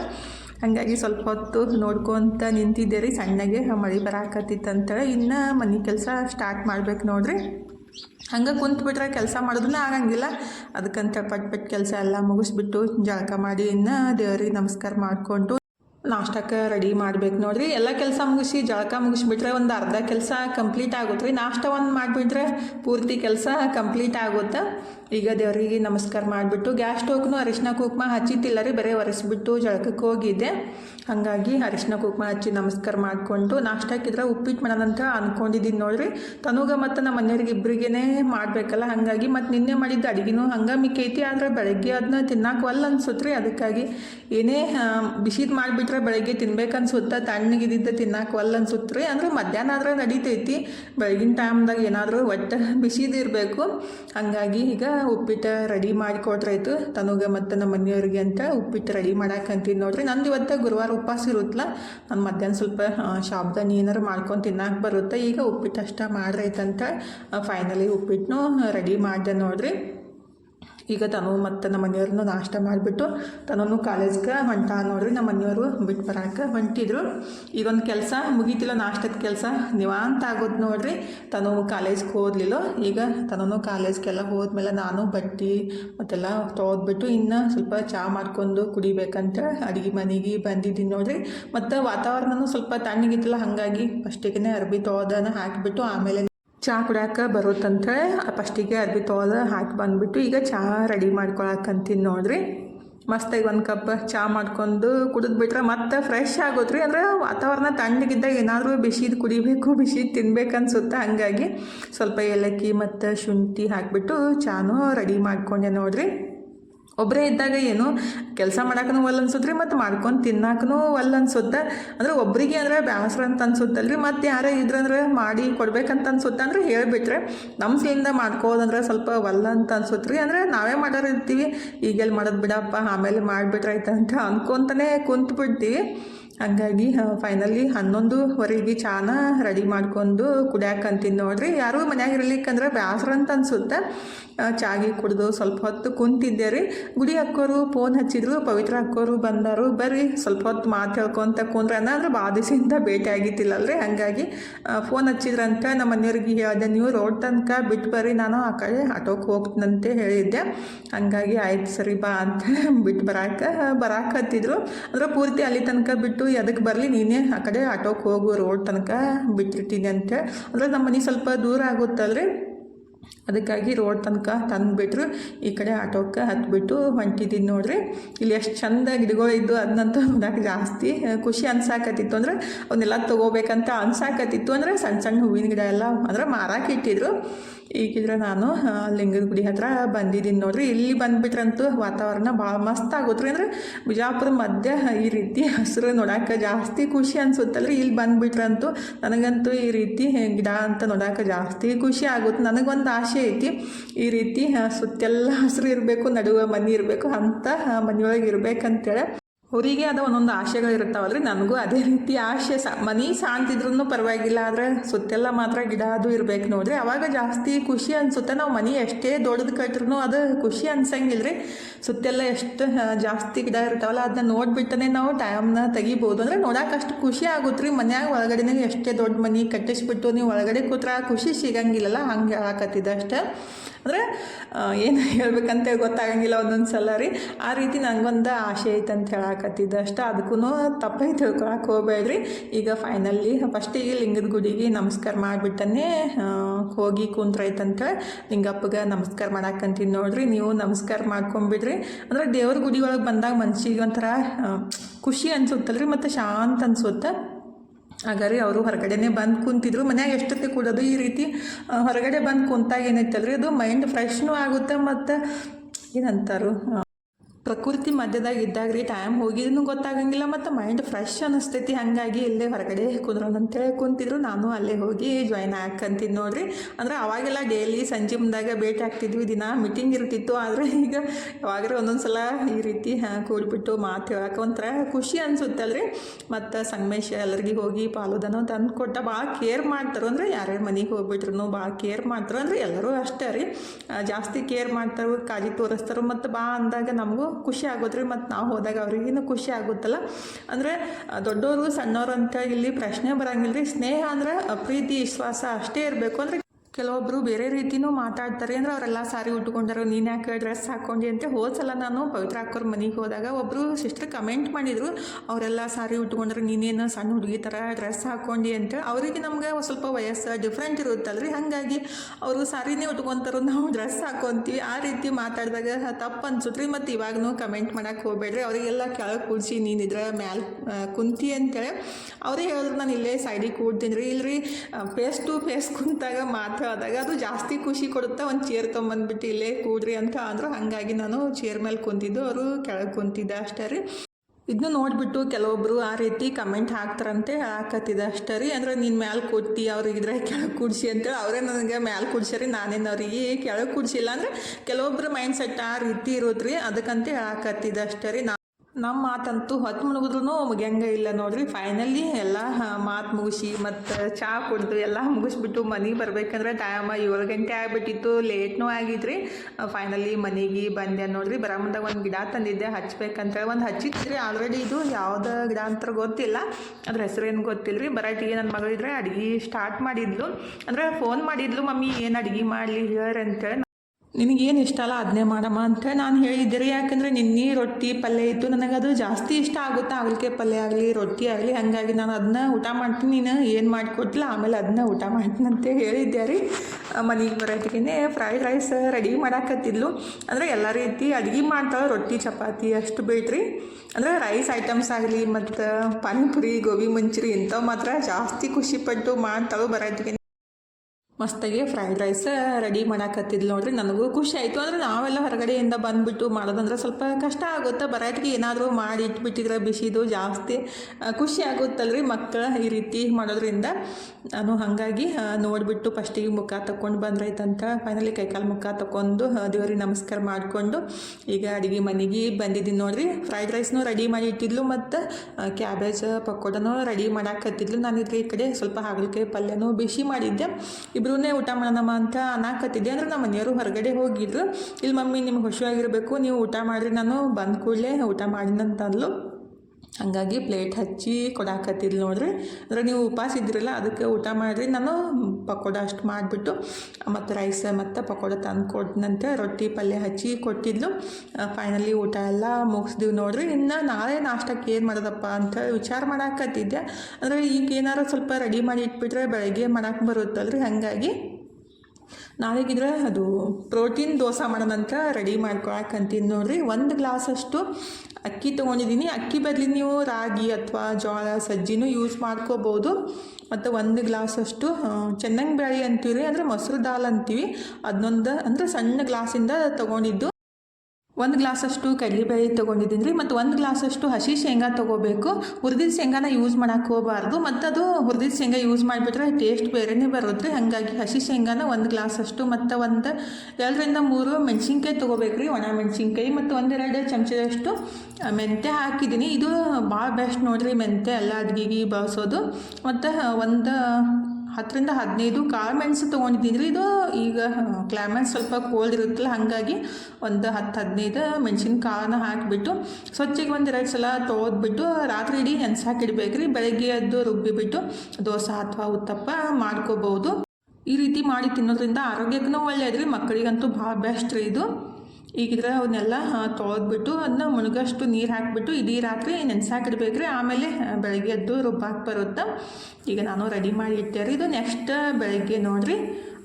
ಹಾಗಾಗಿ ಸ್ವಲ್ಪ ಹೊತ್ತು ನೋಡ್ಕೊತ ನಿಂತಿದ್ದೆ ರೀ ಸಣ್ಣಗೆ ಮಳೆ ಬರಾಕತ್ತಿತ್ತಂತೇಳಿ ಇನ್ನು ಮನೆ ಕೆಲಸ ಸ್ಟಾರ್ಟ್ ಮಾಡ್ಬೇಕು ನೋಡ್ರಿ. ಹಂಗೆ ಕುಂತ್ಬಿಟ್ರೆ ಕೆಲಸ ಮಾಡೋದನ್ನ ಆಗಂಗಿಲ್ಲ. ಅದಕ್ಕಂತ ಪಟ್ ಪಟ್ ಕೆಲಸ ಎಲ್ಲ ಮುಗಿಸ್ಬಿಟ್ಟು ಜಳಕ ಮಾಡಿ ಇನ್ನು ದೇವ್ರಿಗೆ ನಮಸ್ಕಾರ ಮಾಡಿಕೊಂಡು ನಾಷ್ಟಕ್ಕೆ ರೆಡಿ ಮಾಡ್ಬೇಕು ನೋಡ್ರಿ. ಎಲ್ಲ ಕೆಲಸ ಮುಗಿಸಿ ಜಳಕ ಮುಗಿಸ್ಬಿಟ್ರೆ ಒಂದು ಅರ್ಧ ಕೆಲಸ ಕಂಪ್ಲೀಟ್ ಆಗುತ್ತೆ ರೀ ನಾಷ್ಟ ಒಂದು ಮಾಡಿಬಿಟ್ರೆ ಪೂರ್ತಿ ಕೆಲಸ ಕಂಪ್ಲೀಟ್ ಆಗುತ್ತೆ? ಈಗ ದೇವರಿಗೆ ನಮಸ್ಕಾರ ಮಾಡಿಬಿಟ್ಟು ಗ್ಯಾಸ್ ಸ್ಟೋಕ್ನು ಅರಿಶಿನ ಕುಂಕುಮ ಹಚ್ಚಿತ್ತಿಲ್ಲ ರೀ ಬರೀ ಒರೆಸಿಬಿಟ್ಟು ಜಳಕಕ್ಕೆ ಹೋಗಿದ್ದೆ. ಹಾಗಾಗಿ ಅರಿಶಿನ ಕುಂಕುಮ ಹಚ್ಚಿ ನಮಸ್ಕಾರ ಮಾಡಿಕೊಂಡು ನಾಷ್ಟಾಕಿದ್ರೆ ಉಪ್ಪಿಟ್ಟು ಮಾಡೋಣಂತ ಅಂದ್ಕೊಂಡಿದ್ದೀನಿ ನೋಡ್ರಿ. ತನುಗ ಮತ್ತು ನಮ್ಮ ಮನೆಯವ್ರಿಗೆ ಇಬ್ಬರಿಗೇ ಮಾಡಬೇಕಲ್ಲ, ಹಾಗಾಗಿ ಮತ್ತು ನಿನ್ನೆ ಮಾಡಿದ್ದ ಅಡುಗೆನೂ ಹಂಗೆ ಮಿಕ್ಕೈತಿ, ಆದರೆ ಬೆಳಗ್ಗೆ ಅದನ್ನ ತಿನ್ನಕ್ಕೆ ಒಲ್ಲ ಅನ್ಸುತ್ತೆ ಅದಕ್ಕಾಗಿ ಏನೇ ಬಿಸಿದು ಮಾಡಿಬಿಟ್ರೆ ಬೆಳಗ್ಗೆ ತಿನ್ಬೇಕನ್ಸುತ್ತೆ ತಣ್ಣಗಿದ್ದ ತಿನ್ನಕ್ಕೆ ಒಲ್ಲ ಅನ್ಸುತ್ತೆ ಅಂದರೆ ಮಧ್ಯಾಹ್ನ ಆದರೆ ನಡೀತೈತಿ. ಬೆಳಗಿನ ಟೈಮ್ದಾಗ ಏನಾದರೂ ಒಟ್ಟು ಬಿಸಿದಿರಬೇಕು ಹಾಗಾಗಿ ಈಗ ಉಪ್ಪಿಟ್ಟು ರೆಡಿ ಮಾಡಿಕೊಟ್ರಾಯ್ತು ತನಗೆ ಮತ್ತು ನಮ್ಮ ಮನೆಯವ್ರಿಗೆ ಅಂತ ಉಪ್ಪಿಟ್ಟು ರೆಡಿ ಮಾಡಾಕಂತೀನಿ ನೋಡ್ರಿ. ನಂದು ಇವತ್ತು ಗುರುವಾರ ಉಪವಾಸ ಇರುತ್ತಲ್ಲ, ನಾನು ಮಧ್ಯಾಹ್ನ ಸ್ವಲ್ಪ ಶಾಬ್ದಾನಿ ಏನಾರು ಮಾಡ್ಕೊಂಡು ತಿನ್ನಕ್ಕೆ ಬರುತ್ತೆ. ಈಗ ಉಪ್ಪಿಟ್ಟು ಅಷ್ಟ ಮಾಡ್ರೈತಂತ ಫೈನಲಿ ಉಪ್ಪಿಟ್ಟನು ರೆಡಿ ಮಾಡಿದೆ ನೋಡ್ರಿ. ಈಗ ತನು ಮತ್ತು ನಮ್ಮ ಮನೆಯವ್ರನ್ನೂ ನಾಷ್ಟ ಮಾಡಿಬಿಟ್ಟು ತನೂ ಕಾಲೇಜ್ಗೆ ಹೊಂಟ ನೋಡ್ರಿ ನಮ್ಮ ಮನೆಯವರು ಬಿಟ್ಟು ಬರೋಕೆ ಹೊಂಟಿದ್ರು. ಈಗೊಂದು ಕೆಲಸ ಮುಗೀತಿಲ್ಲ, ನಾಷ್ಟದ ಕೆಲಸ ನಿವಾಂತ ಆಗೋದು ನೋಡ್ರಿ. ತನು ಕಾಲೇಜ್ಗೆ ಹೋದ್ಲಿಲ್ಲ, ಈಗ ತನೂ ಕಾಲೇಜ್ಗೆಲ್ಲ ಹೋದ್ಮೇಲೆ ನಾನು ಬಟ್ಟೆ ಮತ್ತೆಲ್ಲ ತೊಗೊದ್ಬಿಟ್ಟು ಇನ್ನು ಸ್ವಲ್ಪ ಚಹಾ ಮಾಡ್ಕೊಂಡು ಕುಡಿಬೇಕಂತ ಅಡುಗೆ ಮನೆಗೆ ಬಂದಿದ್ದೀನಿ ನೋಡ್ರಿ. ಮತ್ತು ವಾತಾವರಣನೂ ಸ್ವಲ್ಪ ತಣ್ಣಗಿತ್ತಲ್ಲ, ಹಾಗಾಗಿ ಫಸ್ಟಿಗೆ ಅರ್ಬಿ ತೊಗೊದನ್ನ ಹಾಕಿಬಿಟ್ಟು ಆಮೇಲೆ ಚಹಾ ಕುಡಿಯೋಕೆ ಬರುತ್ತಂತ ಫಸ್ಟಿಗೆ ಅರ್ಬಿ ತೊಗೊಳದ ಹಾಕಿ ಬಂದುಬಿಟ್ಟು ಈಗ ಚಹಾ ರೆಡಿ ಮಾಡ್ಕೊಳಕ್ಕಂತೀನಿ ನೋಡ್ರಿ. ಮಸ್ತಾಗಿ ಒಂದು ಕಪ್ ಚಹಾ ಮಾಡ್ಕೊಂಡು ಕುಡಿದ್ಬಿಟ್ರೆ ಮತ್ತೆ ಫ್ರೆಶ್ ಆಗೋತ್ರಿ. ಅಂದರೆ ವಾತಾವರಣ ತಣ್ಣಗಿದ್ದಾಗ ಏನಾದರೂ ಬಿಸಿದು ಕುಡಿಬೇಕು, ಬಿಸಿದು ತಿನ್ಬೇಕು ಅನ್ಸುತ್ತೆ. ಹಾಗಾಗಿ ಸ್ವಲ್ಪ ಏಲಕ್ಕಿ ಮತ್ತು ಶುಂಠಿ ಹಾಕಿಬಿಟ್ಟು ಚಹಾನೂ ರೆಡಿ ಮಾಡ್ಕೊಂಡೆ ನೋಡ್ರಿ. ಒಬ್ಬರೇ ಇದ್ದಾಗ ಏನು, ಕೆಲಸ ಮಾಡೋಕ್ಕೂ ಒಲ್ಲ ಅನ್ಸುತ್ತೆ ಮತ್ತು ಮಾಡ್ಕೊಂಡು ತಿನ್ನಕ್ಕೂ ಒಲ್ಲ ಅನ್ಸುತ್ತೆ. ಅಂದ್ರೆ ಒಬ್ಬರಿಗೆ ಅಂದರೆ ಬೇಸರ ಅಂತ ಅನ್ಸುತ್ತಲ್ರಿ, ಮತ್ತು ಯಾರೇ ಇದ್ರಂದ್ರೆ ಮಾಡಿ ಕೊಡ್ಬೇಕಂತ ಅನ್ಸುತ್ತೆ ಅಂದರೆ ಹೇಳಿಬಿಟ್ರೆ ನಮ್ಮ ಸಲಿಂದ ಮಾಡ್ಕೋದಂದ್ರೆ ಸ್ವಲ್ಪ ಒಲ್ಲ ಅಂತ ಅನ್ಸುತ್ತೆ ರೀ ಅಂದರೆ ನಾವೇ ಮಾಡೋರು ಇರ್ತೀವಿ ಈಗೆಲ್ಲಿ ಮಾಡೋದು ಬಿಡಪ್ಪ, ಆಮೇಲೆ ಮಾಡಿಬಿಟ್ರೆ ಅಂತ ಕುಂತ್ಬಿಡ್ತೀವಿ. ಕುಂತು ಬಿಡ್ತೀವಿ ಹಂಗಾಗಿ ಫೈನಲಿ ಹನ್ನೊಂದುವರೆಗೆ ಚಾನ ರೆಡಿ ಮಾಡ್ಕೊಂಡು ಕುಡಿಯಾಕಂತೀನಿ ನೋಡ್ರಿ. ಯಾರೂ ಮನ್ಯಾಗ ಇರ್ಲಿಕ್ಕಂದ್ರೆ ಬೇಸರ ಅಂತ ಅನ್ಸುತ್ತೆ. ಚಾಗಿ ಕುಡಿದು ಸ್ವಲ್ಪ ಹೊತ್ತು ಕುಂತಿದ್ದೆ ರೀ. ಗುಡಿ ಹಾಕೋರು ಫೋನ್ ಹಚ್ಚಿದ್ರು, ಪವಿತ್ರ ಹಾಕೋರು ಬಂದರು. ಬರ್ರಿ, ಸ್ವಲ್ಪ ಹೊತ್ತು ಮಾತು ಹೇಳ್ಕೊಂತ ಕುಂದ್ರೆ. ಅಂದ್ರೆ ಬಾದಿಸಿಂದ ದಿವಸದಿಂದ ಭೇಟಿ ಆಗಿತ್ತಿಲ್ಲಲ್ರಿ. ಹಂಗಾಗಿ ಫೋನ್ ಹಚ್ಚಿದ್ರಂತ ನಮ್ಮ ಮನೆಯವ್ರಿಗೆ ಹೇಳಿದೆ, ನೀವು ರೋಡ್ ತನಕ ಬಿಟ್ಟು ಬರ್ರಿ. ನಾನು ಆ ಕಡೆ ಆಟೋಕ್ಕೆ ಹೋಗ್ತೀನಂತೆ ಹೇಳಿದ್ದೆ. ಹಂಗಾಗಿ ಆಯ್ತು ಸರಿ ಬಾ ಅಂತ ಬಿಟ್ಟು ಬರಾಕ ಬರಾಕತ್ತಿದ್ರು ಅಂದ್ರೆ ಪೂರ್ತಿ ಅಲ್ಲಿ ತನಕ ಬಿಟ್ಟು ಎದಕ್ಕೆ ಬರಲಿ, ನೀನೇ ಆ ಕಡೆ ಆಟೋಕ್ಕೆ ಹೋಗು, ರೋಡ್ ತನಕ ಬಿಟ್ಟಿರ್ತೀನಿ ಅಂತ. ಅಂದ್ರೆ ನಮ್ಮ ಮನೆ ಸ್ವಲ್ಪ ದೂರ ಆಗುತ್ತಲ್ರಿ? ಅದಕ್ಕಾಗಿ ರೋಡ್ ತನಕ ತಂದುಬಿಟ್ರು. ಈ ಕಡೆ ಆಟೋಕ್ಕೆ ಹತ್ಬಿಟ್ಟು ಹೊಂಟಿದ್ದೀನಿ ನೋಡ್ರಿ. ಇಲ್ಲಿ ಎಷ್ಟು ಚಂದ ಗಿಡಗಳು ಇದ್ದು ಅದನ್ನಂತೂ ಜಾಸ್ತಿ ಖುಷಿ ಅನ್ಸಾಕತ್ತಿತ್ತು ಅಂದ್ರೆ ಅವನ್ನೆಲ್ಲ ತೊಗೋಬೇಕಂತ ಅನ್ಸಾಕತ್ತಿತ್ತು ಅಂದರೆ ಸಣ್ಣ ಸಣ್ಣ ಹೂವಿನ ಗಿಡ ಎಲ್ಲ ಅಂದ್ರೆ ಮಾರಾಕ ಇಟ್ಟಿದ್ರು. ಈಗಿದ್ರೆ ನಾನು ಲಿಂಗದ ಗುಡಿ ಹತ್ರ ಬಂದಿದ್ದೀನಿ ನೋಡ್ರಿ. ಇಲ್ಲಿ ಬಂದ್ಬಿಟ್ರಂತೂ ವಾತಾವರಣ ಭಾಳ ಮಸ್ತ್ ಆಗುತ್ತೆ ರೀ ಅಂದ್ರೆ ಬಿಜಾಪುರ ಮಧ್ಯ ಈ ರೀತಿ ಹಸಿರು ನೋಡಕ್ಕೆ ಜಾಸ್ತಿ ಖುಷಿ ಅನ್ಸುತ್ತಲ್ರಿ. ಇಲ್ಲಿ ಬಂದ್ಬಿಟ್ರಂತೂ ನನಗಂತೂ ಈ ರೀತಿ ಗಿಡ ಅಂತ ನೋಡಕ್ಕೆ ಜಾಸ್ತಿ ಖುಷಿ ಆಗುತ್ತೆ. ನನಗೊಂದು ಆಸೆ ಐತಿ, ಈ ರೀತಿ ಸುತ್ತೆಲ್ಲ ಹಸಿರು ಇರಬೇಕು, ನಡುವೆ ಮನೆ ಇರಬೇಕು, ಅಂತ ಮನೆಯೊಳಗೆ ಇರ್ಬೇಕಂತೇಳಿ. ಅವರಿಗೆ ಅದು ಒಂದೊಂದು ಆಶೆಗಳು ಇರ್ತಾವಲ್ರಿ ನನಗೂ ಅದೇ ರೀತಿ ಆಸೆ ಸ, ಮನೆ ಸಾಂತಿದ್ರೂ ಪರವಾಗಿಲ್ಲ ಆದರೆ ಸುತ್ತೆಲ್ಲ ಮಾತ್ರ ಗಿಡ ಅದು ಇರ್ಬೇಕು ನೋಡ್ರಿ. ಅವಾಗ ಜಾಸ್ತಿ ಖುಷಿ ಅನ್ಸುತ್ತೆ. ನಾವು ಮನೆ ಎಷ್ಟೇ ದೊಡ್ಡದು ಕಟ್ರು ಅದು ಖುಷಿ ಅನ್ಸಂಗಿಲ್ಲ ರೀ ಸುತ್ತೆಲ್ಲ ಎಷ್ಟು ಜಾಸ್ತಿ ಗಿಡ ಇರ್ತಾವಲ್ಲ ಅದನ್ನ ನೋಡಿಬಿಟ್ಟನೆ ನಾವು ಟೈಮ್ನ ತೆಗಿಬೋದು. ಅಂದರೆ ನೋಡಕ್ಕೆ ಅಷ್ಟು ಖುಷಿ ಆಗುತ್ತೆ ರೀ ಮನ್ಯಾಗ ಒಳಗಡೆನೇ ಎಷ್ಟೇ ದೊಡ್ಡ ಮನೆ ಕಟ್ಟಿಸ್ಬಿಟ್ಟು ನೀವು ಒಳಗಡೆ ಕೂತ್ರೆ ಖುಷಿ ಸಿಗಂಗಿಲ್ಲಲ್ಲ? ಹಂಗೆ ಹೇಳಕತ್ತಿದ್ದೆ ಅಂದರೆ ಏನು ಹೇಳ್ಬೇಕಂತ ಗೊತ್ತಾಗಂಗಿಲ್ಲ ಒಂದೊಂದು ಸಲ ರೀ. ಆ ರೀತಿ ನನಗೊಂದು ಆಸೆ ಐತೆ ಅಂತ ಹೇಳಕತ್ತಿದ್ದ ಅಷ್ಟೇ. ಅದಕ್ಕೂ ತಪ್ಪಾಗಿ ತಿಳ್ಕೊಳಕ್ಕೆ ಹೋಗ್ಬೇಡ್ರಿ. ಈಗ ಫೈನಲ್ಲಿ ಫಸ್ಟಿಗೆ ಲಿಂಗದ ಗುಡಿಗೆ ನಮಸ್ಕಾರ ಮಾಡಿಬಿಟ್ಟನೆ ಹೋಗಿ ಕುಂತ್ರೈತಂತ ಲಿಂಗಪ್ಪಗೆ ನಮಸ್ಕಾರ ಮಾಡಾಕಂತೀನಿ ನೋಡ್ರಿ. ನೀವು ನಮಸ್ಕಾರ ಮಾಡ್ಕೊಂಬಿಡ್ರಿ. ಅಂದ್ರೆ ದೇವ್ರ ಗುಡಿ ಒಳಗೆ ಬಂದಾಗ ಮನ್ಸಿಗೆ ಒಂಥರ ಖುಷಿ ಅನ್ಸುತ್ತಲ್ರಿ ಮತ್ತು ಶಾಂತ ಅನ್ಸುತ್ತೆ. ಹಾಗಾರಿ ಅವರು ಹೊರಗಡೆನೇ ಬಂದು ಕುಂತಿದ್ರು. ಮನ್ಯಾಗ ಎಷ್ಟೊತ್ತಿ ಕೂಡೋದು ಈ ರೀತಿ ಹೊರಗಡೆ ಬಂದು ಕುಂತಾಗ ಏನೈತಲ್ರಿ? ಅದು ಮೈಂಡ್ ಫ್ರೆಶ್ನೂ ಆಗುತ್ತೆ ಮತ್ತು, ಏನಂತಾರು ಪ್ರಕೃತಿ ಮಧ್ಯದಾಗ ಇದ್ದಾಗ ರೀ ಟೈಮ್ ಹೋಗಿದ್ರೂ ಗೊತ್ತಾಗಂಗಿಲ್ಲ, ಮತ್ತು ಮೈಂಡ್ ಫ್ರೆಶ್ ಅನಿಸ್ತೈತಿ. ಹಾಗಾಗಿ ಇಲ್ಲೇ ಹೊರಗಡೆ ಕುಂದ್ರೋಣ ಅಂತೇಳಿ ಕುಂತಿದ್ರು. ನಾನು ಅಲ್ಲೇ ಹೋಗಿ ಜಾಯ್ನ್ ಹಾಕಂತೀನಿ ನೋಡ್ರಿ. ಅಂದ್ರೆ ಅವಾಗೆಲ್ಲ ಡೈಲಿ ಸಂಜೆ ಮುಂದಾಗ ಭೇಟಿ ಆಗ್ತಿದ್ವಿ, ದಿನ ಮೀಟಿಂಗ್ ಇರ್ತಿತ್ತು. ಆದರೆ ಈಗ ಯಾವಾಗ್ರೆ ಒಂದೊಂದು ಸಲ ಈ ರೀತಿ ಕೂಡ್ಬಿಟ್ಟು ಮಾತು ಹೇಳಕ್ಕೆ ಒಂಥರ ಖುಷಿ ಅನ್ಸುತ್ತಲ್ರಿ. ಮತ್ತು ಸಂಗಮೇಶ ಎಲ್ಲರಿಗೆ ಹೋಗಿ ಪಾಲುದನ ತಂದು ಕೊಟ್ಟ ಭಾಳ ಕೇರ್ ಮಾಡ್ತಾರೆ. ಅಂದ್ರೆ ಯಾರ್ಯಾರ ಮನೆಗೆ ಹೋಗ್ಬಿಟ್ರು ಭಾಳ ಕೇರ್ ಮಾಡ್ತಾರೆ. ಅಂದ್ರೆ ಎಲ್ಲರೂ ಅಷ್ಟೇ ರೀ. ಜಾಸ್ತಿ ಕೇರ್ ಮಾಡ್ತಾರೆ, ಕಾಳಜಿ ತೋರಿಸ್ತಾರೆ. ಮತ್ತು ಬಾ ಅಂದಾಗ ನಮಗೂ ಖುಷಿ ಆಗೋದ್ರಿ ಮತ್ತು ನಾವು ಹೋದಾಗ ಅವ್ರಿಗಿನ್ನೂ ಖುಷಿ ಆಗುತ್ತಲ್ಲ. ಅಂದರೆ ದೊಡ್ಡವರು ಸಣ್ಣವರು ಇಲ್ಲಿ ಪ್ರಶ್ನೆ ಬರಂಗಿಲ್ಲ ರೀ ಸ್ನೇಹ ಅಂದ್ರೆ, ಪ್ರೀತಿ, ವಿಶ್ವಾಸ ಅಷ್ಟೇ ಇರಬೇಕು. ಅಂದರೆ ಕೆಲವೊಬ್ಬರು ಬೇರೆ ರೀತಿನೂ ಮಾತಾಡ್ತಾರೆ ಅಂದ್ರೆ ಅವರೆಲ್ಲ ಸಾರಿ ಉಟ್ಕೊಂಡಾರ, ನೀನು ಯಾಕೆ ಡ್ರೆಸ್ ಹಾಕ್ಕೊಂಡಿ ಅಂತ ಹೋದ ಸಲ ನಾನು ಪವಿತ್ರ ಅಕ್ಕೋರ್ ಮನೆಗೆ ಹೋದಾಗ ಒಬ್ಬರು ಸಿಸ್ಟರ್ ಕಮೆಂಟ್ ಮಾಡಿದರು, ಅವರೆಲ್ಲ ಸಾರಿ ಉಟ್ಕೊಂಡ್ರೆ, ನೀನೇನು ಸಣ್ಣ ಹುಡುಗಿ ಥರ ಡ್ರೆಸ್ ಹಾಕೊಂಡಿ ಅಂತ. ಅವರಿಗೆ ನಮ್ಗೆ ಸ್ವಲ್ಪ ವಯಸ್ಸು ಡಿಫ್ರೆಂಟ್ ಇರುತ್ತಲ್ರಿ. ಹಾಗಾಗಿ ಅವರು ಸಾರಿನೇ ಉಟ್ಕೊಂತಾರೋ, ನಾವು ಡ್ರೆಸ್ ಹಾಕ್ಕೊಂತೀವಿ ಆ ರೀತಿ ಮಾತಾಡಿದಾಗ ತಪ್ಪು ಅನ್ಸುತ್ತೆ ರೀ ಮತ್ತು ಇವಾಗೂ ಕಮೆಂಟ್ ಮಾಡೋಕ್ಕೆ ಹೋಗಬೇಡ್ರಿ. ಅವರಿಗೆಲ್ಲ ಕೆಳಗೆ ಕೂಡಿಸಿ ಇದ್ರ ಮ್ಯಾಲೆ ಕುಂತಿ ಅಂತೇಳಿ ಅವರೇ ಹೇಳಿದ್ರು. ನಾನು ಇಲ್ಲೇ ಸೈಡಿಗೆ ಕೂಡ್ತೀನಿ ರೀ. ಇಲ್ರಿ ಫೇಸ್ ಟು ಫೇಸ್ ಕುಂತಾಗ ಮಾತಾಡಿದಾಗ ಅದು ಜಾಸ್ತಿ ಖುಷಿ ಕೊಡುತ್ತೆ ಒಂದು ಚೇರ್ ತೊಗೊಂಬಂದ್ಬಿಟ್ಟು ಇಲ್ಲೇ ಕೂಡ್ರಿ ಅಂತ ಅಂದರು. ಹಾಗಾಗಿ ನಾನು ಚೇರ್ ಮೇಲೆ ಕುಂತಿದ್ದು, ಅವರು ಕೆಳಗೆ ಕುಂತಿದ್ದೆ ಅಷ್ಟೇ ರೀ. ಇದನ್ನ ನೋಡ್ಬಿಟ್ಟು ಕೆಲವೊಬ್ಬರು ಆ ರೀತಿ ಕಮೆಂಟ್ ಹಾಕ್ತಾರಂತೆ ಹಾಕತ್ತಿದೆ ಅಷ್ಟೇ ರೀ. ಅಂದ್ರೆ ನೀನು ಮ್ಯಾಲೆ ಕೂತಿ ಅವ್ರಿಗಿದ್ರೆ ಕೆಳಗೆ ಕುಡ್ಸಿ ಅಂತೇಳಿ ಅವರೇ ನನಗೆ ಮ್ಯಾಲೆ ಕುಡ್ಸರಿ ನಾನೇನು ಅವ್ರಿಗೆ ಕೆಳಗೆ ಕುಡ್ಸಿಲ್ಲ. ಅಂದ್ರೆ ಕೆಲವೊಬ್ರು ಮೈಂಡ್ ಸೆಟ್ ಆ ರೀತಿ ಇರೋದ್ರಿ, ಅದಕ್ಕಂತ ಹೇಳಾಕತ್ತಿದೆ ಅಷ್ಟೇ ರೀ. ನಮ್ಮ ಮಾತಂತೂ ಹೊತ್ತು ಮುಳುಗಿದ್ರು ಮುಗಿಯಂಗ ಇಲ್ಲ ನೋಡ್ರಿ. ಫೈನಲಿ ಎಲ್ಲ ಮಾತು ಮುಗಿಸಿ, ಮತ್ತು ಚಹಾ ಕುಡಿದು ಎಲ್ಲ ಮುಗಿಸ್ಬಿಟ್ಟು ಮನೆಗೆ ಬರ್ಬೇಕಂದ್ರೆ ಟೈಮ್ ಏಳು ಗಂಟೆ ಆಗಿಬಿಟ್ಟಿತ್ತು ಲೇಟ್ನೂ ಆಗಿದ್ರಿ ಫೈನಲಿ ಮನೆಗೆ ಬಂದೆ ನೋಡ್ರಿ. ಬರಾಮದಾಗ ಒಂದು ಗಿಡ ತಂದಿದ್ದೆ ಹಚ್ಬೇಕಂತೇಳಿ ಒಂದು ಹಚ್ಚಿತ್ರಿ. ಆಲ್ರೆಡಿ ಇದು ಯಾವ್ದು ಗಿಡ ಅಂತ ಗೊತ್ತಿಲ್ಲ. ಅದ್ರ ಹೆಸರೇನು ಗೊತ್ತಿಲ್ಲ ರೀ ಬರಾಟಿಗೆ ನನ್ನ ಮಗಳಿದ್ರೆ ಅಡುಗೆ ಸ್ಟಾರ್ಟ್ ಮಾಡಿದ್ಲು. ಅಂದರೆ ಫೋನ್ ಮಾಡಿದ್ಲು, ಮಮ್ಮಿ, ಏನು ಅಡುಗೆ ಮಾಡಲಿ, ಹೇಳ್ರಿ ಅಂತೇಳಿ ನಿನಗೇನು ಇಷ್ಟ ಅಲ್ಲ ಅದನ್ನೇ ಮಾಡಮ್ಮ ಅಂತ ನಾನು ಹೇಳಿದ್ದೆ ರೀ ಯಾಕಂದರೆ ನಿನ್ನೆ ರೊಟ್ಟಿ ಪಲ್ಯ ಇತ್ತು. ನನಗೆ ಅದು ಜಾಸ್ತಿ ಇಷ್ಟ ಆಗುತ್ತೆ? ಆಗಲಿಕ್ಕೆ ಪಲ್ಯ ಆಗಲಿ, ರೊಟ್ಟಿ ಆಗಲಿ, ಹಾಗಾಗಿ ನಾನು ಅದನ್ನ ಊಟ ಮಾಡ್ತೀನಿ. ನೀನು ಏನು ಮಾಡಿಕೊಟ್ಟಿಲ್ಲ ಆಮೇಲೆ ಅದನ್ನ ಊಟ ಮಾಡ್ತೀನಂತೆ ಹೇಳಿದ್ದೆ ರೀ. ಮನೆಗೆ ಬರೋದಕ್ಕೆ ಫ್ರೈಡ್ ರೈಸ್ ರೆಡಿ ಮಾಡಾಕತ್ತಿದ್ಲು. ಅಂದರೆ ಎಲ್ಲ ರೀತಿ ಅಡುಗೆ ಮಾಡ್ತಾಳೆ, ರೊಟ್ಟಿ, ಚಪಾತಿ ಅಷ್ಟು ಬೇಡ್ರಿ. ಅಂದರೆ ರೈಸ್ ಐಟಮ್ಸ್ ಆಗಲಿ ಮತ್ತು ಪಾನಿಪುರಿ, ಗೋಬಿ ಮಂಚೂರಿ ಇಂಥವು ಮಾತ್ರ ಜಾಸ್ತಿ ಖುಷಿಪಟ್ಟು ಮಾಡ್ತಾಳು ಬರೋದಕ್ಕೆ ಮಸ್ತಾಗಿ ಫ್ರೈಡ್ ರೈಸ್ ರೆಡಿ ಮಾಡಾಕತ್ತಿದ್ಲು ನೋಡ್ರಿ, ನನಗೂ ಖುಷಿ ಆಯಿತು. ಅಂದರೆ ನಾವೆಲ್ಲ ಹೊರಗಡೆಯಿಂದ ಬಂದುಬಿಟ್ಟು ಮಾಡೋದಂದ್ರೆ ಸ್ವಲ್ಪ ಕಷ್ಟ ಆಗುತ್ತೆ. ಬರಾಟಿಗೆ ಏನಾದರೂ ಮಾಡಿ ಇಟ್ಬಿಟ್ಟಿದ್ರೆ ಬಿಸಿದು ಜಾಸ್ತಿ ಖುಷಿ ಆಗುತ್ತಲ್ರಿ ಮಕ್ಕಳ ಈ ರೀತಿ ಮಾಡೋದ್ರಿಂದ. ನಾನು ಹಾಗಾಗಿ ನೋಡಿಬಿಟ್ಟು ಫಸ್ಟಿಗೆ ಮುಖ ತಗೊಂಡು ಬಂದ್ರೈತಂತ ಫೈನಲಿ ಕೈಕಾಲು ಮುಖ ತಗೊಂಡು ದೇವರಿಗೆ ನಮಸ್ಕಾರ ಮಾಡಿಕೊಂಡು ಈಗ ಅಡುಗೆ ಮನೆಗೆ ಬಂದಿದ್ದೀನಿ ನೋಡ್ರಿ. ಫ್ರೈಡ್ ರೈಸ್ನೂ ರೆಡಿ ಮಾಡಿ ಇಟ್ಟಿದ್ಲು ಮತ್ತು ಕ್ಯಾಬೇಜ್ ಪಕೋಡನೂ ರೆಡಿ ಮಾಡಾಕತ್ತಿದ್ಲು. ನಾನು ಇದ್ರ ಈ ಕಡೆ ಸ್ವಲ್ಪ ಹಾಗಲಕಾಯಿ ಪಲ್ಯನೂ ಬಿಸಿ ಮಾಡಿದ್ದೆ. ಇಬ್ರೂ ಊಟ ಮಾಡೋಣಮ್ಮ ಅಂತ ಅನ್ನಾಕತ್ತಿದ್ದೆ ಅಂದ್ರೆ ನಮ್ಮ ಮನೆಯವರು ಹೊರಗಡೆ ಹೋಗಿದ್ರು. ಇಲ್ಲಿ ಮಮ್ಮಿ ನಿಮ್ಗೆ ಖುಷಿಯಾಗಿರಬೇಕು. ನೀವು ಊಟ ಮಾಡಿರಿ. ನಾನು ಬಂದ ಕೂಡಲೇ ಊಟ ಮಾಡಿನಂತ ಹಾಗಾಗಿ ಪ್ಲೇಟ್ ಹಚ್ಚಿ ಕೊಡಾಕತ್ತಿದ್ಲು ನೋಡ್ರಿ. ಅಂದ್ರೆ ನೀವು ಉಪವಾಸ ಇದ್ದಿರಲ್ಲ, ಅದಕ್ಕೆ ಊಟ ಮಾಡಿರಿ. ನಾನು ಪಕೋಡ ಅಷ್ಟು ಮಾಡಿಬಿಟ್ಟು, ಮತ್ತು ರೈಸ್ ಮತ್ತು ಪಕೋಡ ತಂದು ಕೊಟ್ಟನಂತೆ ರೊಟ್ಟಿ ಪಲ್ಯ ಹಚ್ಚಿ ಕೊಟ್ಟಿದ್ಲು. ಫೈನಲಿ ಊಟ ಎಲ್ಲ ಮುಗಿಸ್ದೀವಿ ನೋಡ್ರಿ. ಇನ್ನು ನಾಳೆ ನಾಷ್ಟಕ್ಕೆ ಏನು ಮಾಡೋದಪ್ಪ ಅಂತ ವಿಚಾರ ಮಾಡಾಕತ್ತಿದ್ದೆ. ಅಂದರೆ ಈಗ ಏನಾರು ಸ್ವಲ್ಪ ರೆಡಿ ಮಾಡಿ ಇಟ್ಬಿಟ್ರೆ ಬೆಳಗ್ಗೆ ಮಾಡಕ್ಕೆ ಬರುತ್ತಲ್ರಿ. ಹಾಗಾಗಿ ನಾಳೆಗಿದ್ರೆ ಅದು ಪ್ರೋಟೀನ್ ದೋಸೆ ಮಾಡೋಣಂತ ರೆಡಿ ಅಂತೀನಿ ನೋಡ್ರಿ. ಒಂದು ಗ್ಲಾಸಷ್ಟು ಅಕ್ಕಿ ತೊಗೊಂಡಿದ್ದೀನಿ ಅಕ್ಕಿ ಬದಲಿ ನೀವು ರಾಗಿ ಅಥವಾ ಜೋಳ, ಸಜ್ಜಿನೂ ಯೂಸ್ ಮಾಡ್ಕೋಬೋದು. ಮತ್ತು ಒಂದು ಗ್ಲಾಸಷ್ಟು ಚೆನ್ನಾಗಿ ಬೇಳೆ ಅಂತೀವಿ ಅಂದರೆ ಮೊಸರು ದಾಲ್ ಅಂತೀವಿ. ಅದನ್ನೊಂದು ಅಂದರೆ ಸಣ್ಣ ಗ್ಲಾಸಿಂದ ತೊಗೊಂಡಿದ್ದು. ಒಂದು ಗ್ಲಾಸಷ್ಟು ಕಡ್ಲೆಬೇಳೆ ತೊಗೊಂಡಿದ್ದೀನಿ ರೀ ಮತ್ತು ಒಂದು ಗ್ಲಾಸಷ್ಟು ಹಸಿ ಶೇಂಗಾ ತೊಗೋಬೇಕು. ಹುರಿದಿದ ಶೇಂಗಾನ ಯೂಸ್ ಮಾಡೋಕ್ಕೆ ಹೋಗಬಾರ್ದು, ಮತ್ತು ಅದು ಹುರಿದಿದ ಶೇಂಗಾ ಯೂಸ್ ಮಾಡಿಬಿಟ್ರೆ ಟೇಸ್ಟ್ ಬೇರೆನೇ ಬರುತ್ತೆ ಹಾಗಾಗಿ ಹಸಿ ಶೇಂಗಾನ ಒಂದು ಗ್ಲಾಸಷ್ಟು ಮತ್ತು ಒಂದು ಎರಡರಿಂದ ಮೂರು ಮೆಣಸಿನ್ಕಾಯಿ ತೊಗೋಬೇಕು ರೀ ಒಣ ಮೆಣಸಿನ್ಕಾಯಿ, ಮತ್ತು ಒಂದೆರಡು ಚಮಚದಷ್ಟು ಮೆಂತ್ಯ ಹಾಕಿದ್ದೀನಿ. ಇದು ಭಾಳ ಬೆಸ್ಟ್ ನೋಡಿರಿ ಮೆಂತ್ಯ, ಎಲ್ಲ ಅದ್ಗಿಗಿ ಬಳಸೋದು. ಮತ್ತು ಒಂದು ಹತ್ತರಿಂದ ಹದಿನೈದು ಕಾಳು ಮೆಣಸು ತೊಗೊಂಡಿದ್ದೀನಿ. ರೀ ಇದು ಈಗ ಕ್ಲೈಮೇಟ್ ಸ್ವಲ್ಪ ಕೋಲ್ಡ್ ಇರುತ್ತಲ್ಲ, ಹಾಗಾಗಿ ಒಂದು ಹತ್ತು ಹದಿನೈದು ಮೆಣಸಿನ ಕಾಳನ್ನ ಹಾಕಿಬಿಟ್ಟು ಸ್ವಚ್ಛಗೆ ಒಂದು ಎರಡು ಸಲ ತೊಗೊದ್ಬಿಟ್ಟು ರಾತ್ರಿ ಇಡೀ ನೆನೆಸಾಕಿಡ್ಬೇಕು ರೀ ಬೆಳಗ್ಗೆ ಅದು ರುಬ್ಬಿಬಿಟ್ಟು ದೋಸೆ ಅಥವಾ ಉತ್ತಪ್ಪ ಮಾಡ್ಕೋಬೋದು. ಈ ರೀತಿ ಮಾಡಿ ತಿನ್ನೋದ್ರಿಂದ ಆರೋಗ್ಯಕ್ಕೂ ಒಳ್ಳೆಯದ್ರಿ ಮಕ್ಕಳಿಗಂತೂ ಭಾಳ ಬೆಸ್ಟ್ ರೀ ಇದು. ಈಗಿದ್ರೆ ಅವನ್ನೆಲ್ಲ ತೊಳೆದ್ಬಿಟ್ಟು ಅದನ್ನ ಮುಳುಗಷ್ಟು ನೀರು ಹಾಕಿಬಿಟ್ಟು ಇಡೀ ರಾತ್ರಿ ನೆನೆಸಾಕಿಡ್ಬೇಕ್ರಿ. ಆಮೇಲೆ ಬೆಳಗ್ಗೆ ಎದ್ದು ರುಬ್ಬಾಕಿ ಬರುತ್ತೆ? ಈಗ ನಾನು ರೆಡಿ ಮಾಡಿ ಇಟ್ಟೆ ರೀ ಇದು ನೆಕ್ಸ್ಟ್ ಬೆಳಗ್ಗೆ ನೋಡ್ರಿ?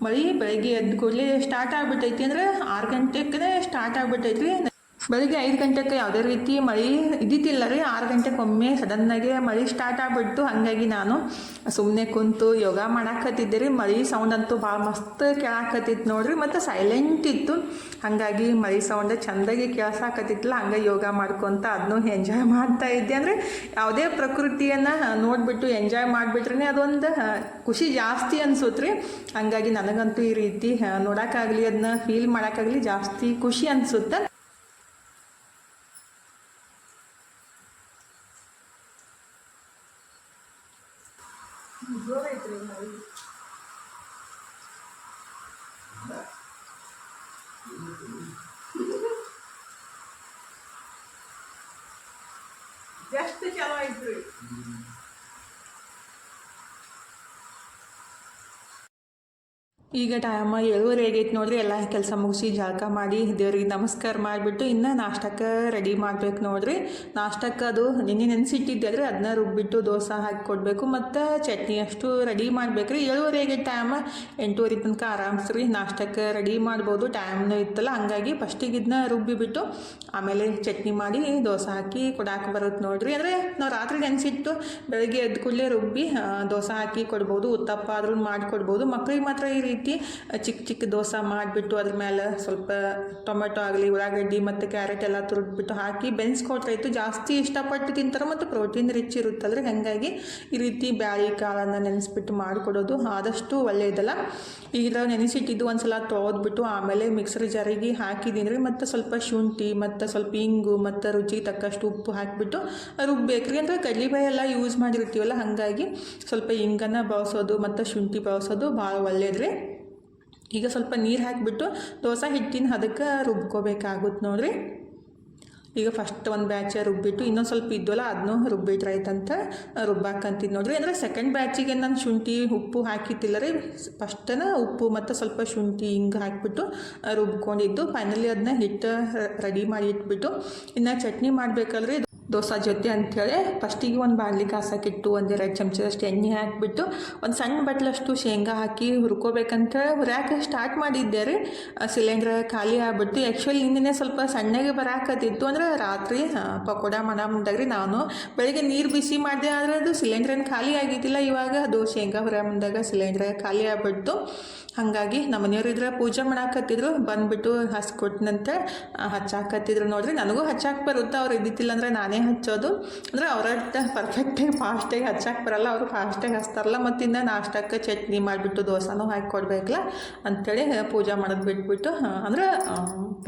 ಮಳೆ ಬೆಳಗ್ಗೆ ಎದ್ದು ಕೂಡಲೇ ಸ್ಟಾರ್ಟ್ ಆಗ್ಬಿಟ್ಟೈತಿ ಅಂದ್ರೆ ಆರು ಗಂಟೆಗೆ ಸ್ಟಾರ್ಟ್ ಆಗ್ಬಿಟ್ಟೈತಿ ರೀ ಬೆಳಿಗ್ಗೆ ಐದು ಗಂಟೆಗೆ ಯಾವುದೇ ರೀತಿ ಮಳೆ ಇದ್ದಿದ್ದಿಲ್ಲ ರೀ ಆರು ಗಂಟೆಗೆ ಒಮ್ಮೆ ಆಗಿ ಮಳೆ ಸ್ಟಾರ್ಟ್ ಆಗಿಬಿಟ್ಟು ಹಾಗಾಗಿ ನಾನು ಸುಮ್ಮನೆ ಕುಂತು ಯೋಗ ಮಾಡಾಕತ್ತಿದ್ದೆ ರೀ. ಮಳೆ ಸೌಂಡ್ ಅಂತೂ ಭಾಳ ಮಸ್ತ್ ಕೇಳಾಕತ್ತಿತ್ತು ನೋಡ್ರಿ, ಮತ್ತು ಸೈಲೆಂಟ್ ಇತ್ತು. ಹಾಗಾಗಿ ಮಳೆ ಸೌಂಡ್ ಚೆಂದಾಗಿ ಕೇಳ್ಸಾಕತ್ತಿತ್ತಲ್ಲ, ಹಂಗೆ ಯೋಗ ಮಾಡ್ಕೊತ ಅದನ್ನು ಎಂಜಾಯ್ ಮಾಡ್ತಾ ಇದ್ದೆ. ಅಂದರೆ ಯಾವುದೇ ಪ್ರಕೃತಿಯನ್ನು ನೋಡಿಬಿಟ್ಟು ಎಂಜಾಯ್ ಮಾಡಿಬಿಟ್ರೆ ಅದೊಂದು ಖುಷಿ ಜಾಸ್ತಿ ಅನ್ಸುತ್ತೆ ರೀ ಹಂಗಾಗಿ ನನಗಂತೂ ಈ ರೀತಿ ನೋಡೋಕ್ಕಾಗಲಿ ಅದನ್ನ ಫೀಲ್ ಮಾಡೋಕ್ಕಾಗಲಿ ಜಾಸ್ತಿ ಖುಷಿ ಅನಿಸುತ್ತೆ. 你说的也对 ಈಗ ಟೈಮ ಏಳುವರೆ ಆಗೈತೆ ನೋಡ್ರಿ, ಎಲ್ಲ ಕೆಲಸ ಮುಗಿಸಿ ಜಳಕ ಮಾಡಿ ದೇವ್ರಿಗೆ ನಮಸ್ಕಾರ ಮಾಡಿಬಿಟ್ಟು ಇನ್ನು ನಾಷ್ಟಕ್ಕೆ ರೆಡಿ ಮಾಡ್ಬೇಕು ನೋಡ್ರಿ. ನಾಷ್ಟಕ್ಕೆ ಅದು ನಿನ್ನೆ ನೆನೆಸಿಟ್ಟಿದ್ದೆ ರೀ ಅದನ್ನ ರುಬ್ಬಿಟ್ಟು ದೋಸೆ ಹಾಕಿ ಕೊಡಬೇಕು, ಮತ್ತು ಚಟ್ನಿ ಅಷ್ಟು ರೆಡಿ ಮಾಡ್ಬೇಕ್ರಿ. ಏಳುವರೆ ಆಗೈತೆ ಟೈಮ್ ಎಂಟೂವರೆ ತನಕ ಆರಾಮ್ಸ್ರಿ ನಾಷ್ಟಕ್ಕೆ ರೆಡಿ ಮಾಡ್ಬೋದು ಟೈಮ್ನೂ ಇತ್ತಲ್ಲ, ಹಂಗಾಗಿ ಫಸ್ಟಿಗೆ ಇದನ್ನ ರುಬ್ಬಿಬಿಟ್ಟು ಆಮೇಲೆ ಚಟ್ನಿ ಮಾಡಿ ದೋಸೆ ಹಾಕಿ ಕೊಡಾಕ ಬರುತ್ತೆ ನೋಡ್ರಿ. ಅಂದರೆ ನಾವು ರಾತ್ರಿ ನೆನೆಸಿಟ್ಟು ಬೆಳಗ್ಗೆ ಎದ್ದು ಕೂಡಲೇ ರುಬ್ಬಿ ದೋಸೆ ಹಾಕಿ ಕೊಡ್ಬೋದು, ಉತ್ತಪ್ಪ ಆದ್ರೂ ಮಾಡಿಕೊಡ್ಬೋದು. ಮಕ್ಳಿಗೆ ಮಾತ್ರ ಈ ರೀತಿ ಚಿಕ್ಕ ಚಿಕ್ಕ ದೋಸೆ ಮಾಡಿಬಿಟ್ಟು ಅದ್ರ ಮೇಲೆ ಸ್ವಲ್ಪ ಟೊಮೆಟೊ ಆಗಲಿ, ಉಳ್ಳಾಗಡ್ಡಿ ಮತ್ತು ಕ್ಯಾರೆಟ್ ಎಲ್ಲ ತುರಿದ್ಬಿಟ್ಟು ಹಾಕಿ ಬೆನ್ಸ್ಕೊಟ್ರಾಯ್ತು ಜಾಸ್ತಿ ಇಷ್ಟಪಟ್ಟು ತಿಂತಾರೆ ಮತ್ತು ಪ್ರೋಟೀನ್ ರಿಚ್ ಇರುತ್ತಲ್ರಿ ಹಾಗಾಗಿ ಈ ರೀತಿ ಬ್ಯಾಳಿ, ಕಾಳನ್ನು ನೆನೆಸ್ಬಿಟ್ಟು ಮಾಡಿಕೊಡೋದು ಆದಷ್ಟು ಒಳ್ಳೆಯದಲ್ಲ ಈಗ ನೆನೆಸಿಟ್ಟಿದ್ದು ಒಂದು ಸಲ ತೊಳೆದ್ಬಿಟ್ಟು ಆಮೇಲೆ ಮಿಕ್ಸರ್ ಜಾರಿಗೆ ಹಾಕಿದ್ದೀನಿ ರೀ ಮತ್ತು ಸ್ವಲ್ಪ ಶುಂಠಿ, ಮತ್ತು ಸ್ವಲ್ಪ ಇಂಗು, ಮತ್ತು ರುಚಿಗೆ ತಕ್ಕಷ್ಟು ಉಪ್ಪು ಹಾಕಿಬಿಟ್ಟು ರುಬ್ಬೇಕ್ರಿ. ಅಂದರೆ ಕಡ್ಲಿಬಾಯಿ ಎಲ್ಲ ಯೂಸ್ ಮಾಡಿರ್ತೀವಲ್ಲ, ಹಾಗಾಗಿ ಸ್ವಲ್ಪ ಇಂಗನ್ನು ಬಳಸೋದು ಮತ್ತು ಶುಂಠಿ ಬಳಸೋದು ಭಾಳ ಒಳ್ಳೇದ್ರಿ. ಈಗ ಸ್ವಲ್ಪ ನೀರು ಹಾಕಿಬಿಟ್ಟು ದೋಸೆ ಹಿಟ್ಟಿನ ಅದಕ್ಕೆ ರುಬ್ಕೋಬೇಕಾಗುತ್ತೆ ನೋಡ್ರಿ. ಈಗ ಫಸ್ಟ್ ಒಂದು ಬ್ಯಾಚ್ ರುಬ್ಬಿಟ್ಟು ಇನ್ನೊಂದು ಸ್ವಲ್ಪ ಇದ್ದಲ್ಲ ಅದನ್ನು ರುಬ್ಬಿಟ್ರಾಯ್ತಂತ ರುಬ್ಬಾಕಂತಿದ್ದು ನೋಡ್ರಿ. ಅಂದರೆ ಸೆಕೆಂಡ್ ಬ್ಯಾಚಿಗೆ ನಾನು ಶುಂಠಿ, ಉಪ್ಪು ಹಾಕಿತ್ತಿಲ್ಲ ರೀ. ಫಸ್ಟನ ಉಪ್ಪು ಮತ್ತು ಸ್ವಲ್ಪ ಶುಂಠಿ ಹಿಂಗೆ ಹಾಕಿಬಿಟ್ಟು ರುಬ್ಕೊಂಡಿದ್ದು. ಫೈನಲಿ ಅದನ್ನ ಹಿಟ್ಟು ರೆಡಿ ಮಾಡಿ ಇಟ್ಬಿಟ್ಟು ಇನ್ನು ಚಟ್ನಿ ಮಾಡಬೇಕಲ್ರಿ. ದೋಸೆ ಜೊತೆ ಅಂಥೇಳಿ ಫಸ್ಟಿಗೆ ಒಂದು ಬಾಣಲಿ ಕಾಸಾಕಿಟ್ಟು ಒಂದೆರಡು ಚಮಚದಷ್ಟು ಎಣ್ಣೆ ಹಾಕಿಬಿಟ್ಟು, ಒಂದು ಸಣ್ಣ ಬಟ್ಲಷ್ಟು ಶೇಂಗಾ ಹಾಕಿ ಹುರ್ಕೋಬೇಕಂತ ಹುರ್ಯಾಕೆ ಸ್ಟಾರ್ಟ್ ಮಾಡಿದ್ದೆ ರೀ. ಸಿಲಿಂಡ್ರ್ ಖಾಲಿ ಆಗಿಬಿಟ್ಟು ಆ್ಯಕ್ಚುಲಿ ಹಿಂದಿನ ಸ್ವಲ್ಪ ಸಣ್ಣಗೆ ಬರಾಕತ್ತಿತ್ತು ಅಂದ್ರೆ ರಾತ್ರಿ ಪಕೋಡ ಮಾಡೋ ರೀ ನಾನು. ಬೆಳಿಗ್ಗೆ ನೀರು ಬಿಸಿ ಮಾಡಿದೆ ಆದರೆ ಅದು ಸಿಲಿಂಡ್ರೇನು ಖಾಲಿ ಆಗಿದ್ದಿಲ್ಲ. ಇವಾಗ ಅದು ಶೇಂಗಾ ಹೊರ ಮುಂದಾಗ ಸಿಲಿಂಡ್ರ್ ಖಾಲಿ ಆಗ್ಬಿಟ್ಟು ಹಾಗಾಗಿ ನಮ್ಮ ಮನೆಯವ್ರು ಇದ್ರೆ ಪೂಜೆ ಮಾಡಾಕತ್ತಿದ್ರು. ಬಂದ್ಬಿಟ್ಟು ಹಸ್ಕೊಟ್ನಂತ ಹಚ್ಚಾಕತ್ತಿದ್ರು ನೋಡ್ರಿ. ನನಗೂ ಹಚ್ಚಾಕ್ ಬರುತ್ತೆ ಅವ್ರು ಇದ್ದಿತ್ತಿಲ್ಲ ಅಂದ್ರೆ ನಾನೇ ಹಚ್ಚೋದು. ಅಂದ್ರೆ ಅವ್ರಟ್ಟ ಪರ್ಫೆಕ್ಟಾಗಿ ಫಾಸ್ಟಾಗಿ ಹಚ್ಚಕ್ಕೆ ಬರಲ್ಲ, ಅವರು ಫಾಸ್ಟಾಗಿ ಹಚ್ತಾರಲ್ಲ, ಮತ್ತು ಇನ್ನು ನಾಷ್ಟಕ್ಕೆ ಚಟ್ನಿ ಮಾಡಿಬಿಟ್ಟು ದೋಸೆನೂ ಹಾಕಿ ಕೊಡಬೇಕಲ್ಲ ಅಂಥೇಳಿ ಪೂಜೆ ಮಾಡೋದು ಬಿಟ್ಬಿಟ್ಟು, ಅಂದರೆ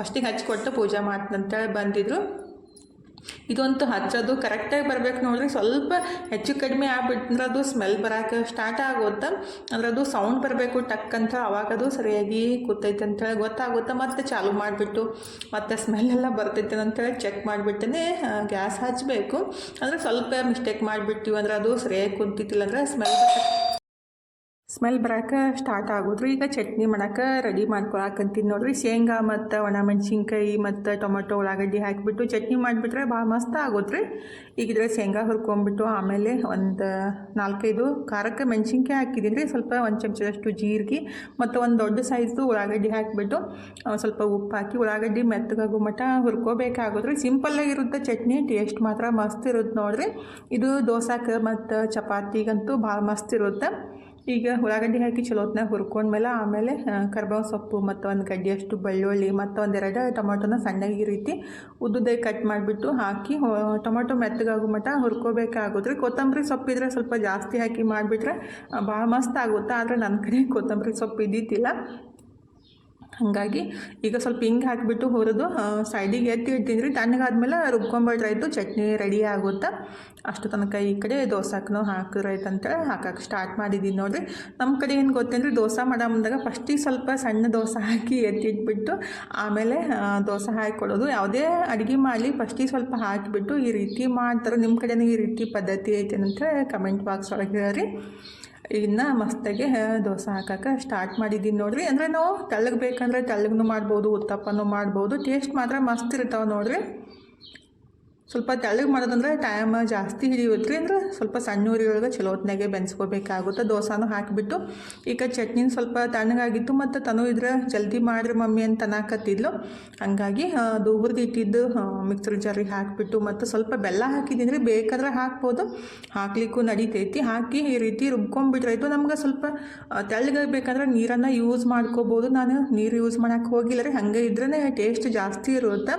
ಫಸ್ಟಿಗೆ ಹಚ್ಕೊಟ್ಟು ಪೂಜೆ ಅಂತೇಳಿ ಬಂದಿದ್ರು. ಇದಂತೂ ಹಚ್ಚೋದು ಕರೆಕ್ಟಾಗಿ ಬರಬೇಕು ನೋಡಿದ್ರೆ ಸ್ವಲ್ಪ ಹೆಚ್ಚು ಕಡಿಮೆ ಆಗ್ಬಿಟ್ರೆ ಅದು ಸ್ಮೆಲ್ ಬರೋಕೆ ಸ್ಟಾರ್ಟ್ ಆಗುತ್ತೆ ಅಂದ್ರೆ ಅದು ಸೌಂಡ್ ಬರಬೇಕು ಟಕ್ ಅಂತ, ಅವಾಗ ಅದು ಸರಿಯಾಗಿ ಕೂತೈತೆ ಅಂತೇಳಿ ಗೊತ್ತಾಗುತ್ತೆ. ಮತ್ತೆ ಚಾಲು ಮಾಡಿಬಿಟ್ಟು, ಮತ್ತೆ ಸ್ಮೆಲ್ ಎಲ್ಲ ಬರ್ತೈತೆ ಅಂತೇಳಿ ಚೆಕ್ ಮಾಡಿಬಿಟ್ಟೇ ಗ್ಯಾಸ್ ಹಚ್ಚಬೇಕು ಅಂದರೆ ಸ್ವಲ್ಪ ಮಿಸ್ಟೇಕ್ ಮಾಡಿಬಿಟ್ಟಿವಿ ಅಂದ್ರೆ ಅದು ಸರಿಯಾಗಿ ಕುಂತಿತ್ತಿಲ್ಲ ಅಂದ್ರೆ ಸ್ಮೆಲ್ ಸ್ಮೆಲ್ ಬರೋಕೆ ಸ್ಟಾರ್ಟ್ ಆಗೋದ್ರಿ ಈಗ ಚಟ್ನಿ ಮಾಡೋಕೆ ರೆಡಿ ಮಾಡ್ಕೊಳಕಂತೀನಿ ನೋಡ್ರಿ. ಶೇಂಗಾ ಮತ್ತು ಒಣ ಮೆಣಸಿನ್ಕಾಯಿ ಮತ್ತು ಟೊಮೊಟೊ, ಉಳ್ಳಾಗಡ್ಡಿ ಹಾಕಿಬಿಟ್ಟು ಚಟ್ನಿ ಮಾಡಿಬಿಟ್ರೆ ಭಾಳ ಮಸ್ತ್ ಆಗೋದ್ರಿ. ಈಗ ಇದ್ರೆ ಶೇಂಗಾ ಹುರ್ಕೊಂಬಿಟ್ಟು ಆಮೇಲೆ ಒಂದು ನಾಲ್ಕೈದು ಖಾರಕ್ಕೆ ಮೆಣಸಿನ್ಕಾಯಿ ಹಾಕಿದ್ದೀನಿ ರೀ ಸ್ವಲ್ಪ ಒಂದು ಚಮಚದಷ್ಟು ಜೀರಿಗೆ ಮತ್ತು ಒಂದು ದೊಡ್ಡ ಸೈಜ್ದು ಉಳ್ಳಾಗಡ್ಡಿ ಹಾಕಿಬಿಟ್ಟು ಸ್ವಲ್ಪ ಉಪ್ಪು ಹಾಕಿ ಉಳ್ಳಾಗಡ್ಡಿ ಮೆತ್ತಗಾಗೋ ಮಟ್ಟ ಹುರ್ಕೋಬೇಕಾಗೋದ್ರಿ. ಸಿಂಪಲ್ಲಾಗಿರುತ್ತೆ ಚಟ್ನಿ ಟೇಸ್ಟ್ ಮಾತ್ರ ಮಸ್ತ್ ಇರುತ್ತೆ ನೋಡ್ರಿ. ಇದು ದೋಸಾಕ್ಕೆ ಮತ್ತು ಚಪಾತಿಗಂತೂ ಭಾಳ ಮಸ್ತ್ ಇರುತ್ತೆ. ಈಗ ಉಳ್ಳಾಗಡ್ಡಿ ಹಾಕಿ ಚಲೋ ಹೊತ್ನಾಗ ಹುರ್ಕೊಂಡ್ಮೇಲೆ ಆಮೇಲೆ ಕರ್ಬೇವು ಸೊಪ್ಪು ಮತ್ತು ಒಂದು ಗಡ್ಡಿಯಷ್ಟು ಬೆಳ್ಳುಳ್ಳಿ ಮತ್ತು ಒಂದೆರಡು ಟೊಮೊಟೊನ ಸಣ್ಣಗೆ ಈ ರೀತಿ ಉದ್ದುದಾಗಿ ಕಟ್ ಮಾಡಿಬಿಟ್ಟು ಹಾಕಿ ಟೊಮೊಟೊ ಮೆತ್ತಗಾಗೋ ಮಟ್ಟ ಹುರ್ಕೋಬೇಕಾಗುತ್ತೆ. ಕೊತ್ತಂಬರಿ ಸೊಪ್ಪಿದ್ರೆ ಸ್ವಲ್ಪ ಜಾಸ್ತಿ ಹಾಕಿ ಮಾಡಿಬಿಟ್ರೆ ಭಾಳ ಮಸ್ತ್ ಆಗುತ್ತೆ. ಆದರೆ ನನ್ನ ಕಡೆ ಕೊತ್ತಂಬರಿ ಸೊಪ್ಪು ಇದ್ದಿತ್ತಿಲ್ಲ ಹಾಗಾಗಿ ಈಗ ಸ್ವಲ್ಪ ಹಿಂಗೆ ಹಾಕಿಬಿಟ್ಟು ಹುರಿದು ಸೈಡಿಗೆ ಎತ್ತಿ ಇಡ್ತೀನಿ ತಣ್ಣಗಾದ್ಮೇಲೆ ರುಬ್ಕೊಂಬಿಟ್ರಾಯ್ತು ಚಟ್ನಿ ರೆಡಿ ಆಗುತ್ತೆ? ಅಷ್ಟು ತನಕ ಈ ಕಡೆ ದೋಸಾಕೂ ಹಾಕಿದ್ರಾಯ್ತು ಅಂತೇಳಿ ಹಾಕಕ್ಕೆ ಸ್ಟಾರ್ಟ್ ಮಾಡಿದ್ದೀನಿ ನೋಡಿರಿ. ನಮ್ಮ ಕಡೆ ಏನು ಗೊತ್ತೇನ್ರಿ? ದೋಸೆ ಮಾಡೋ ಮುಂದಾಗ ಫಸ್ಟಿಗೆ ಸ್ವಲ್ಪ ಸಣ್ಣ ದೋಸೆ ಹಾಕಿ ಎತ್ತಿಟ್ಬಿಟ್ಟು, ಆಮೇಲೆ ದೋಸೆ ಹಾಕಿಕೊಡೋದು ಯಾವುದೇ ಅಡುಗೆ ಮಾಡಲಿ ಫಸ್ಟಿಗೆ ಸ್ವಲ್ಪ ಹಾಕಿಬಿಟ್ಟು ಈ ರೀತಿ ಮಾಡ್ತಾರೆ. ನಿಮ್ಮ ಕಡೆನೂ ಈ ರೀತಿ ಪದ್ಧತಿ ಐತೆ ಅಂತ ಕಮೆಂಟ್ ಬಾಕ್ಸ್ ಒಳಗೆ ಹೇಳ್ರಿ ಇನ್ನು ಮಸ್ತಾಗೆ ದೋಸೆ ಹಾಕಕ್ಕೆ ಸ್ಟಾರ್ಟ್ ಮಾಡಿದ್ದೀನಿ ನೋಡ್ರಿ. ಅಂದರೆ ನಾವು ತೆಳ್ಳಗೆ ಬೇಕಂದರೆ ತೆಳ್ಳಗೂ ಮಾಡ್ಬೋದು, ಉತ್ತಪ್ಪನೂ ಮಾಡ್ಬೋದು. ಟೇಸ್ಟ್ ಮಾತ್ರ ಮಸ್ತ್ ಇರ್ತಾವೆ ನೋಡ್ರಿ. ಸ್ವಲ್ಪ ತೆಳ್ಳಗೆ ಮಾಡೋದಂದ್ರೆ ಟೈಮ್ ಜಾಸ್ತಿ ಹಿಡಿಯುತ್ತೆ ರೀ ಅಂದ್ರೆ ಸ್ವಲ್ಪ ಸಣ್ಣ ಉರಿಯೊಳಗೆ ಚಲೋ ಹೊತ್ನಾಗೆ ಬೆನ್ಸ್ಕೋಬೇಕಾಗುತ್ತೆ. ದೋಸಾನು ಹಾಕಿಬಿಟ್ಟು ಈಗ ಚಟ್ನಿ ಸ್ವಲ್ಪ ತಣ್ಣಗಾಗಿತ್ತು ಮತ್ತು ತನು ಇದ್ರೆ ಜಲ್ದಿ ಮಾಡ್ರಿ ಮಮ್ಮಿ ಅಂತ ಅನ್ನಕತ್ತಿದ್ಲು. ಹಂಗಾಗಿ ಅದು ಇಟ್ಟಿದ್ದು ಮಿಕ್ಸರ್ ಜಾರಿಗೆ ಹಾಕಿಬಿಟ್ಟು ಮತ್ತು ಸ್ವಲ್ಪ ಬೆಲ್ಲ ಹಾಕಿದ್ದೀನಿ ರೀ. ಬೇಕಾದ್ರೆ ಹಾಕ್ಬೋದು. ಹಾಕ್ಲಿಕ್ಕೂ ನಡಿತೈತಿ. ಹಾಕಿ ಈ ರೀತಿ ರುಬ್ಕೊಂಡ್ಬಿಟ್ರಾಯ್ತು ನಮ್ಗೆ ಸ್ವಲ್ಪ ತೆಳ್ಳಗೆ ಬೇಕಂದ್ರೆ ನೀರನ್ನು ಯೂಸ್ ಮಾಡ್ಕೋಬೋದು. ನಾನು ನೀರು ಯೂಸ್ ಮಾಡೋಕ್ಕೆ ಹೋಗಿಲ್ಲ ರೀ. ಹಾಗೆ ಇದ್ರೇ ಟೇಸ್ಟ್ ಜಾಸ್ತಿ ಇರುತ್ತೆ.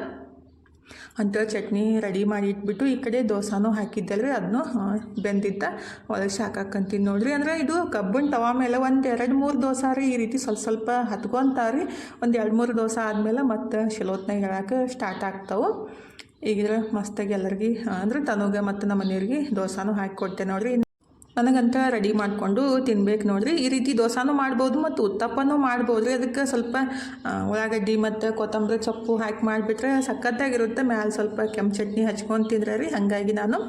ಅಂತ ಚಟ್ನಿ ರೆಡಿ ಮಾಡಿ ಇಟ್ಬಿಟ್ಟು ಈ ಕಡೆ ದೋಸಾನು ಹಾಕಿದ್ದಲ್ರಿ ಅದನ್ನು ಬೆಂದಿದ್ದ. ಒಳಗೆ ಹಾಕಕ್ಕಂತೀನಿ ನೋಡ್ರಿ. ಅಂದರೆ ಇದು ಕಬ್ಬಿಣ ತವಾ ಮೇಲೆ ಒಂದು ಎರಡು ಮೂರು ದೋಸೆ ರೀ, ಈ ರೀತಿ ಸ್ವಲ್ಪ ಸ್ವಲ್ಪ ಹತ್ಕೊತಾವ್ರಿ. ಒಂದು ಎರಡು ಮೂರು ದೋಸೆ ಆದಮೇಲೆ ಮತ್ತು ಶಿಲೋತ್ನಾಗ ಹೇಳಕ್ಕೆ ಸ್ಟಾರ್ಟ್ ಆಗ್ತಾವೆ. ಈಗಿದ್ರೆ ಮಸ್ತಾಗಿ ಎಲ್ಲರಿಗೆ, ಅಂದ್ರೆ ತನಗೆ ಮತ್ತು ನಮ್ಮ ಮನೆಯವ್ರಿಗೆ ದೋಸಾನು ಹಾಕಿ ಕೊಡ್ತೇನೆ ನೋಡ್ರಿ. ನನಗಂತ ರೆಡಿ ಮಾಡಿಕೊಂಡು ತಿನ್ಬೇಕು ನೋಡ್ರಿ. ಈ ರೀತಿ ದೋಸಾನು ಮಾಡ್ಬೋದು ಮತ್ತು ಉತ್ತಪ್ಪನೂ ಮಾಡ್ಬೋದು ರೀ ಅದಕ್ಕೆ ಸ್ವಲ್ಪ ಉಳ್ಳಾಗಡ್ಡಿ ಮತ್ತು ಕೊತ್ತಂಬರಿ ಸೊಪ್ಪು ಹಾಕಿ ಮಾಡಿಬಿಟ್ರೆ ಸಖತ್ತಾಗಿರುತ್ತೆ. ಮ್ಯಾಲೆ ಸ್ವಲ್ಪ ಕೆಂಪು ಚಟ್ನಿ ಹಚ್ಕೊಂಡು ತಿಂದ್ರೆ ರೀ ಹಾಗಾಗಿ ನಾನು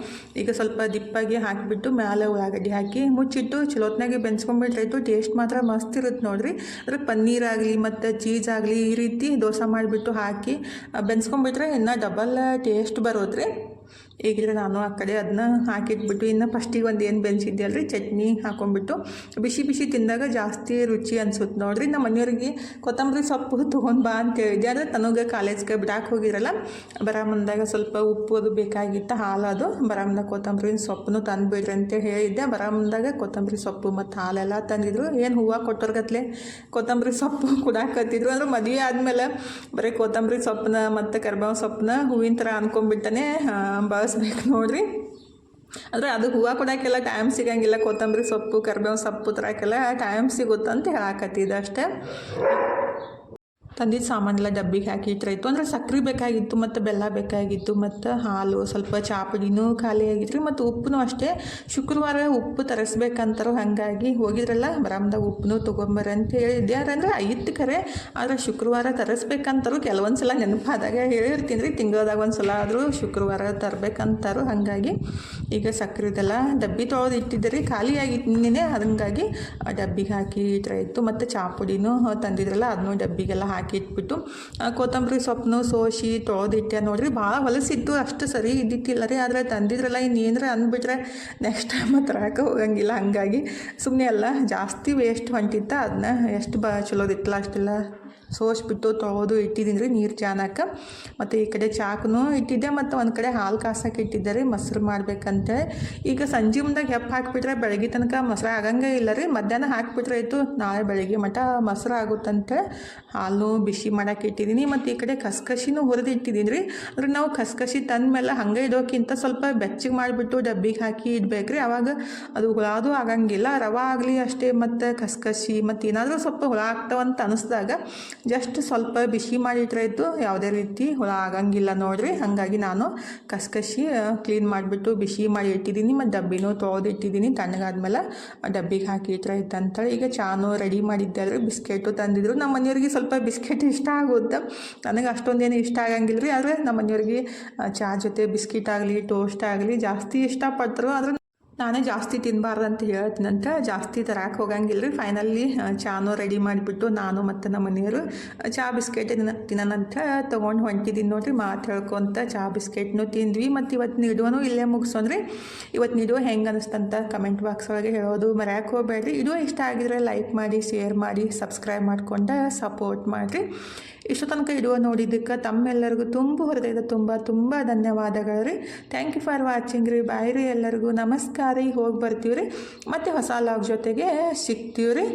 ಈಗ ಸ್ವಲ್ಪ ದಿಪ್ಪಾಗಿ ಹಾಕಿಬಿಟ್ಟು ಮ್ಯಾಲೆ ಉಳ್ಳಾಗಡ್ಡಿ ಹಾಕಿ ಮುಚ್ಚಿಟ್ಟು ಚಲೋತ್ನಾಗೆ ಬೆನ್ಸ್ಕೊಂಡ್ಬಿಟ್ರಾಯ್ತು ಟೇಸ್ಟ್ ಮಾತ್ರ ಮಸ್ತ್ ಇರುತ್ತೆ ನೋಡ್ರಿ. ಅದ್ರಲ್ಲಿ ಪನ್ನೀರ್ ಆಗಲಿ ಮತ್ತು ಚೀಸ್ ಆಗಲಿ ಈ ರೀತಿ ದೋಸೆ ಮಾಡಿಬಿಟ್ಟು ಹಾಕಿ ಬೆನ್ಸ್ಕೊಂಡ್ಬಿಟ್ರೆ ಇನ್ನೂ ಡಬಲ್ ಟೇಸ್ಟ್ ಬರೋದ್ರಿ. ಈಗಿದ್ರೆ ನಾನು ಆ ಕಡೆ ಅದನ್ನ ಹಾಕಿಟ್ಬಿಟ್ಟು, ಇನ್ನು ಫಸ್ಟಿಗೆ ಒಂದು ಏನು ಬೆನ್ಸಿದ್ಯಲ್ರಿ? ಚಟ್ನಿ ಹಾಕೊಂಡ್ಬಿಟ್ಟು, ಬಿಸಿ ಬಿಸಿ ತಿಂದಾಗ ಜಾಸ್ತಿ ರುಚಿ ಅನ್ಸುತ್ತೆ ನೋಡ್ರಿ. ನಮ್ಮ ಮನೆಯವ್ರಿಗೆ ಕೊತ್ತಂಬರಿ ಸೊಪ್ಪು ತೊಗೊಂಡು ಬಾ ಅಂತ ಹೇಳಿದ್ದೆ ಆದರೆ ತನಗೆ ಕಾಲೇಜ್ಗೆ ಬಿಡಾಕೆ ಹೋಗಿರಲ್ಲ? ಬರಾಮಂದಾಗ ಮುಂದಾಗ ಸ್ವಲ್ಪ ಉಪ್ಪು ಅದು ಬೇಕಾಗಿತ್ತು ಹಾಲು ಅದು ಬರ ಮುಂದಾಗ ಕೊತ್ತಂಬರಿ ಸೊಪ್ಪನ್ನು ತಂದುಬಿಡ್ರಿ ಅಂತ ಹೇಳಿದ್ದೆ. ಬರಾಮಂದಾಗ ಮುಂದಾಗ ಕೊತ್ತಂಬರಿ ಸೊಪ್ಪು ಮತ್ತು ಹಾಲೆಲ್ಲ ತಂದಿದ್ರು. ಏನು ಹೂವು ಕೊಟ್ಟೋರ್ಗತ್ಲೆ ಕೊತ್ತಂಬರಿ ಸೊಪ್ಪು ಕುಡಾಕತ್ತಿದ್ರು. ಅಂದ್ರೆ ಮದುವೆ ಆದಮೇಲೆ ಬರೀ ಕೊತ್ತಂಬರಿ ಸೊಪ್ಪನ್ನ ಮತ್ತು ಕರ್ಬಾವ್ ಸೊಪ್ಪನ್ನ ಹೂವಿನ ಥರ ಅನ್ಕೊಂಡ್ಬಿಟ್ಟನೆ ಬಳಸ್ಬೇಕು ನೋಡ್ರಿ. ಅಂದರೆ ಅದು ಹೂವು ಕೊಡೋಕ್ಕೆಲ್ಲ ಟೈಮ್ ಸಿಗಂಗಿಲ್ಲ. ಕೊತ್ತಂಬರಿ ಸೊಪ್ಪು ಕರ್ಬೇವು ಸೊಪ್ಪು ತರಕ್ಕೆಲ್ಲ ಟೈಮ್ ಸಿಗುತ್ತಂತ ಹೇಳಾಕತ್ತಿದ್ದೆ ಅಷ್ಟೇ. ತಂದಿದ್ದ ಸಾಮಾನೆಲ್ಲ ಡಬ್ಬಿಗೆ ಹಾಕಿ ಇಟ್ರಾಯ್ತು ಅಂದರೆ ಸಕ್ಕರೆ ಬೇಕಾಗಿತ್ತು, ಮತ್ತು ಬೆಲ್ಲ ಬೇಕಾಗಿತ್ತು, ಮತ್ತು ಹಾಲು ಸ್ವಲ್ಪ ಚಾಪುಡಿನೂ ಖಾಲಿ ಆಗಿತ್ತು ಮತ್ತು ಉಪ್ಪು ಅಷ್ಟೇ. ಶುಕ್ರವಾರ ಉಪ್ಪು ತರಿಸ್ಬೇಕಂತಾರೋ ಹಾಗಾಗಿ ಹೋಗಿದ್ರಲ್ಲ, ಬರಾಮ್ದಾಗ ಉಪ್ಪು ತೊಗೊಂಬರ ಅಂತ ಹೇಳಿದ್ದೆ. ಯಾರಂದ್ರೆ ಐತ್ತು ಕರೆ, ಆದರೆ ಶುಕ್ರವಾರ ತರಿಸ್ಬೇಕಂತಾರು ಕೆಲವೊಂದು ಸಲ ನೆನಪಾದಾಗ ಹೇಳಿರ್ತೀನಿ ರೀ. ತಿಂಗಳದಾಗ ಒಂದು ಸಲ ಆದರೂ ಶುಕ್ರವಾರ ತರಬೇಕಂತಾರು ಹಾಗಾಗಿ ಈಗ ಸಕ್ಕರೆದೆಲ್ಲ ಡಬ್ಬಿ ತೊಳೆದು ಇಟ್ಟಿದ್ದೆ ರೀ. ಖಾಲಿ ಆಗಿತ್ತು ನಿನ್ನೆ ಹಂಗಾಗಿ ಡಬ್ಬಿಗೆ ಹಾಕಿ ಇಟ್ರಾಯ್ತು ಮತ್ತು ಚಾಪುಡಿನೂ ತಂದಿದ್ರಲ್ಲ, ಅದನ್ನೂ ಡಬ್ಬಿಗೆಲ್ಲ ಹಾಕಿ ಇಟ್ಬಿಟ್ಟು ಆ, ಕೊತ್ತಂಬರಿ ಸೊಪ್ಪನ್ನು ಸೋಸಿ ತೊಳೆದಿಟ್ಟೆ ನೋಡಿರಿ ಭಾಳ ಹೊಲಸಿತ್ತು ಅಷ್ಟು ಸರಿ ಇದ್ದಿತ್ತಿಲ್ಲ ರೀ. ಆದರೆ ತಂದಿದ್ರಲ್ಲ ಇನ್ನೇನರ ಅಂದ್ಬಿಟ್ರೆ ನೆಕ್ಸ್ಟ್ ಟೈಮ್ ತರಕ್ಕೆ ಹೋಗಂಗಿಲ್ಲ. ಹಾಗಾಗಿ ಸುಮ್ಮನೆ ಎಲ್ಲ ಜಾಸ್ತಿ ವೇಸ್ಟ್ ಹೊಂಟಿತ್ತ ಅದನ್ನ ಎಷ್ಟು ಬ ಚಲೋದಿತ್ತಲ್ಲ ಅಷ್ಟೆಲ್ಲ. ಸೋಸ್ಬಿಟ್ಟು ತೊಳೆದು ಇಟ್ಟಿದ್ದೀನಿ ರೀ ನೀರು ಚಾನಕ್ಕೆ ಮತ್ತು ಈ ಕಡೆ ಚಾಕನು ಇಟ್ಟಿದ್ದೆ, ಮತ್ತು ಒಂದು ಕಡೆ ಹಾಲು ಕಾಸಕ್ಕೆ ಇಟ್ಟಿದ್ದೆ ರೀ ಮೊಸರು ಮಾಡ್ಬೇಕಂತ ಈಗ ಸಂಜೆ ಮುಂದಾಗ ಹೆಪ್ಪು ಹಾಕಿಬಿಟ್ರೆ ಬೆಳಗ್ಗೆ ತನಕ ಮೊಸರು ಆಗಂಗೆ ಇಲ್ಲ ರೀ. ಮಧ್ಯಾಹ್ನ ಹಾಕಿಬಿಟ್ರೆ ಆಯಿತು, ನಾಳೆ ಬೆಳಗ್ಗೆ ಮಟ ಮೊಸರು ಆಗುತ್ತಂತೆ. ಹಾಲು ಬಿಸಿ ಮಾಡಕ್ಕೆ ಇಟ್ಟಿದ್ದೀನಿ, ಮತ್ತು ಈ ಕಡೆ ಕಸ್ಕಸಿನೂ ಹುರಿದು ಇಟ್ಟಿದ್ದೀನಿ ರೀ. ಅಂದರೆ ನಾವು ಕಸ್ಕಸಿ ತಂದಮೇಲೆ ಹಂಗೆ ಇಡೋಕ್ಕಿಂತ ಸ್ವಲ್ಪ ಬೆಚ್ಚಗೆ ಮಾಡಿಬಿಟ್ಟು ಡಬ್ಬಿಗೆ ಹಾಕಿ ಇಡ್ಬೇಕು ರೀ. ಅವಾಗ ಅದು ಹುಳಾದು ಆಗಂಗಿಲ್ಲ, ರವೆ ಆಗಲಿ ಅಷ್ಟೇ, ಮತ್ತು ಕಸ್ಕಸಿ ಮತ್ತು ಏನಾದರೂ ಸ್ವಲ್ಪ ಹುಳ ಆಗ್ತಾವಂತ ಅನಿಸ್ದಾಗ ಜಸ್ಟ್ ಸ್ವಲ್ಪ ಬಿಸಿ ಮಾಡಿಟ್ರಾಯ್ತು ಯಾವುದೇ ರೀತಿ ಹುಳ ಆಗಂಗಿಲ್ಲ ನೋಡಿರಿ. ಹಾಗಾಗಿ ನಾನು ಕಸ್ಕಸಿ ಕ್ಲೀನ್ ಮಾಡಿಬಿಟ್ಟು ಬಿಸಿ ಮಾಡಿ ಇಟ್ಟಿದ್ದೀನಿ. ಮತ್ತು ಡಬ್ಬಿನೂ ತೊಳೆದಿಟ್ಟಿದ್ದೀನಿ ತಣ್ಣಗಾದ್ಮೇಲೆ ಡಬ್ಬಿಗೆ ಹಾಕಿ ಇಟ್ರಾಯ್ತು ಅಂತೇಳಿ ಈಗ ಚಾನು ರೆಡಿ ಮಾಡಿದ್ದೆ. ರೀ ಬಿಸ್ಕೆಟು ತಂದಿದ್ರು. ನಮ್ಮ ಮನೆಯವ್ರಿಗೆ ಸ್ವಲ್ಪ ಬಿಸ್ಕೆಟ್ ಇಷ್ಟ ಆಗುತ್ತೆ ನನಗೆ ಅಷ್ಟೊಂದೇನು ಇಷ್ಟ ಆಗಂಗಿಲ್ಲ ರೀ ಆದರೆ ನಮ್ಮ ಮನೆಯವ್ರಿಗೆ ಚಹಾ ಜೊತೆ ಬಿಸ್ಕಿಟ್ ಆಗಲಿ, ಟೋಸ್ಟ್ ಆಗಲಿ ಜಾಸ್ತಿ ಇಷ್ಟಪಡ್ತಾರೋ, ಆದರೆ ನಾನೇ ಜಾಸ್ತಿ ತಿನ್ನಬಾರ್ದು ಅಂತ ಹೇಳ್ತೀನಂತ ಜಾಸ್ತಿ ತರಕ್ಕೆ ಹೋಗಂಗಿಲ್ಲ ರೀ ಫೈನಲಿ ಚಾನು ರೆಡಿ ಮಾಡಿಬಿಟ್ಟು ನಾನು ಮತ್ತು ನಮ್ಮ ಮನೆಯವರು ಚಹಾ ಬಿಸ್ಕೆಟ್ ತಿನ್ನೋಣಂತ ತೊಗೊಂಡು ಹೊಂಟಿದ್ದೀನಿ ನೋಡ್ರಿ. ಮಾತು ಹೇಳ್ಕೊಂತ ಚಹಾ ಬಿಸ್ಕೆಟ್ನು ತಿಂದ್ವಿ. ಮತ್ತು ಇವತ್ತು ನೀಡುವನು ಇಲ್ಲೇ ಮುಗಿಸೋನ್ರಿ ಇವತ್ತು ನೀಡುವ ಹೆಂಗೆ ಅನಿಸ್ತಂತ ಕಮೆಂಟ್ ಬಾಕ್ಸ್ ಒಳಗೆ ಹೇಳೋದು ಮರ್ಯಾಕೆ ಹೋಗ್ಬೇಡ್ರಿ. ಇದು ಇಷ್ಟ ಆಗಿದ್ರೆ ಲೈಕ್ ಮಾಡಿ ಶೇರ್ ಮಾಡಿ ಸಬ್ಸ್ಕ್ರೈಬ್ ಮಾಡ್ಕೊಂಡು ಸಪೋರ್ಟ್ ಮಾಡಿರಿ. ಇಷ್ಟು ತನಕ ಇಡುವ ನೋಡಿದ್ದಕ್ಕೆ ತಮ್ಮೆಲ್ಲರಿಗೂ ತುಂಬ ಹೃದಯದ ತುಂಬ ತುಂಬ ಧನ್ಯವಾದಗಳು ರೀ ಥ್ಯಾಂಕ್ ಯು ಫಾರ್ ವಾಚಿಂಗ್ ರೀ. ಬಾಯ್ ರೀ ಎಲ್ಲರಿಗೂ ನಮಸ್ಕಾರ ರೀ. ಹೋಗಿ ಬರ್ತೀವಿ ರೀ ಮತ್ತು ಹೊಸ ಲಾಗ್ ಜೊತೆಗೆ ಸಿಗ್ತೀವಿ ರೀ